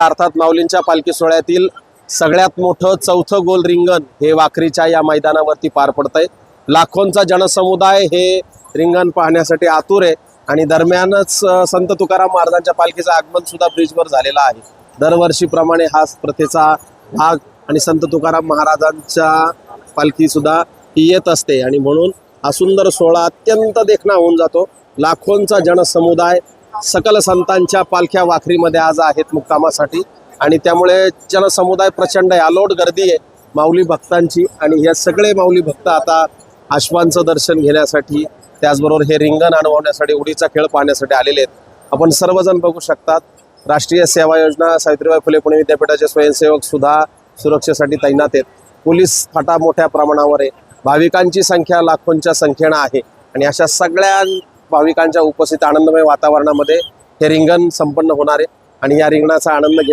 अर्थात माऊलींच्या पालखी सोहळ्यातील सगळ्यात मोठं चौथं गोल रिंगण हे वाखरीच्या या मैदानावरती पार पडतंय. लाखोंचा जनसमुदाय हे रिंगण पाहण्यासाठी आतुर आहे आणि दरम्यानच संत तुकाराम महाराजांच्या पालखीचं आगमन सुद्धा ब्रिजवर झालेलं आहे. दरवर्षीप्रमाणे हा प्रथेचा भाग आणि संत तुकाराम महाराजांच्या पालखी सुद्धा ही येत असते. आणि म्हणून हा सुंदर सोहळा अत्यंत देखणा होऊन जातो. लाखोंचा जनसमुदाय सकल संतांच्या पालख्या वाखरीमध्ये आज आहेत मुक्कामासाठी. आणि त्यामुळे जनसमुदाय प्रचंड आहे. अलोट गर्दी आहे माऊली भक्तांची. आणि हे सगळे माऊली भक्त आता अश्वांचं दर्शन घेण्यासाठी त्याचबरोबर हे रिंगण अनुभवण्यासाठी उडीचा खेळ पाहण्यासाठी आलेले आहेत. आपण सर्वजण बघू शकतात. राष्ट्रीय सेवा योजना सावित्रीबाई फुले पुणे विद्यापीठाचे स्वयंसेवक सुद्धा सुरक्षेसाठी तैनात आहेत. पोलीस फाटा मोठ्या प्रमाणावर आहे. भाविकांची संख्या लाखोंच्या संख्येनं आहे. आणि अशा सगळ्या भाविकांच्या उपस्थित आनंदमय वातावरणामध्ये हे रिंगण संपन्न होणार आहे आणि या रिंगणाचा आनंद घेत